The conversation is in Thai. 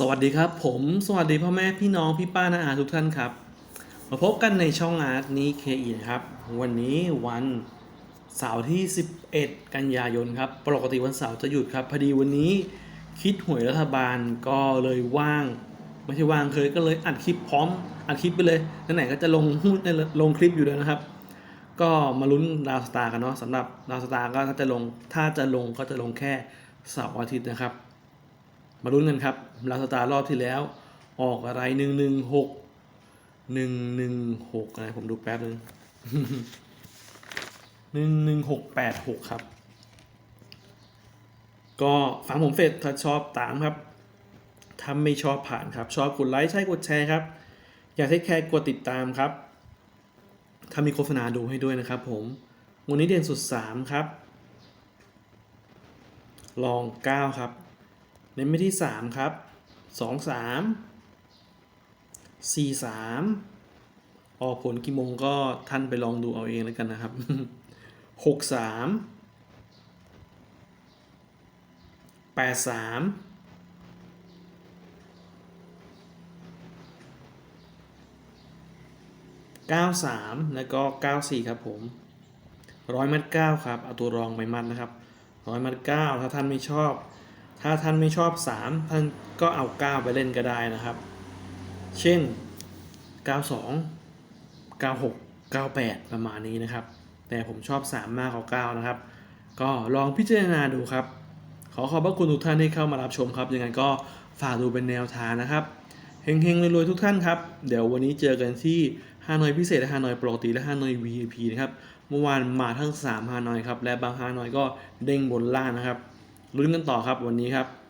สวัสดีครับ ผมสวัสดีพ่อแม่พี่น้องพี่ป้าน้าอาทุกท่านครับ มาพบกันในช่องอาร์ตนี้เคอีนะครับ วันนี้วันเสาร์ที่ 11 กันยายนครับ ปกติวันเสาร์จะหยุดครับพอดีวันนี้คิดหวยรัฐบาลก็เลยว่าง ไม่ใช่ว่างเคยก็เลยอัดคลิปพร้อมอัดคลิปไปเลยไหนก็จะลงหุ้นลงคลิปอยู่แล้วนะครับ ก็มาลุ้นดาวสตาร์กันเนาะสำหรับดาวสตาร์ก็ถ้าจะลงถ้าจะลงก็จะลงแค่เสาร์อาทิตย์นะครับ มาลุ้นกันครับลาสตาร์รอบที่แล้ว ออกอะไรหนึ่งหนึ่งหกหนึ่งหนึ่งหกอะไรผมดูแป๊บนึงหนึ่งหนึ่งหกแปดหกครับ ก็ฟังผมเสร็จถ้าชอบตามครับ ถ้าไม่ชอบผ่านครับ ชอบกดไลค์ใช่กดแชร์ครับ อยากให้แค่กดติดตามครับ ถ้ามีโฆษณาดูให้ด้วยนะครับผม วันนี้เด่นสุด 3 ครับ ลอง 9 ครับ เน้นไปที่ 3 ครับ 2 3 4 3 ออกผลกี่โมงก็ท่านไปลองดูเอาเองแล้วกันนะครับ 6 3 8 3 93 แล้วก็ 94 ครับผมร้อยมัด9ครับ เอาตัวรองไปมัดนะครับร้อยมัด9ถ้าท่านไม่ชอบ ถ้าท่านไม่ชอบ 3 ท่านก็เอา 9 ไปเล่นก็ได้นะครับ เช่น 92 96 98 ประมาณนี้นะครับ แต่ผมชอบ 3 มากกว่า9นะครับ ก็ลองพิจารณาดูครับ ขอขอบพระคุณทุกท่านที่เข้ามารับชมครับยังไงก็ฝากดูเป็นแนวทางนะครับเฮงๆรวยๆทุกท่านครับ เดี๋ยววันนี้เจอกันที่ฮานอยพิเศษและฮานอยปกติและฮานอย VIP นะครับ เมื่อวานมาทั้ง3ฮานอยครับ และบางฮานอยก็เด้งบนล่างนะครับ ลุ้นกันต่อครับวันนี้ครับ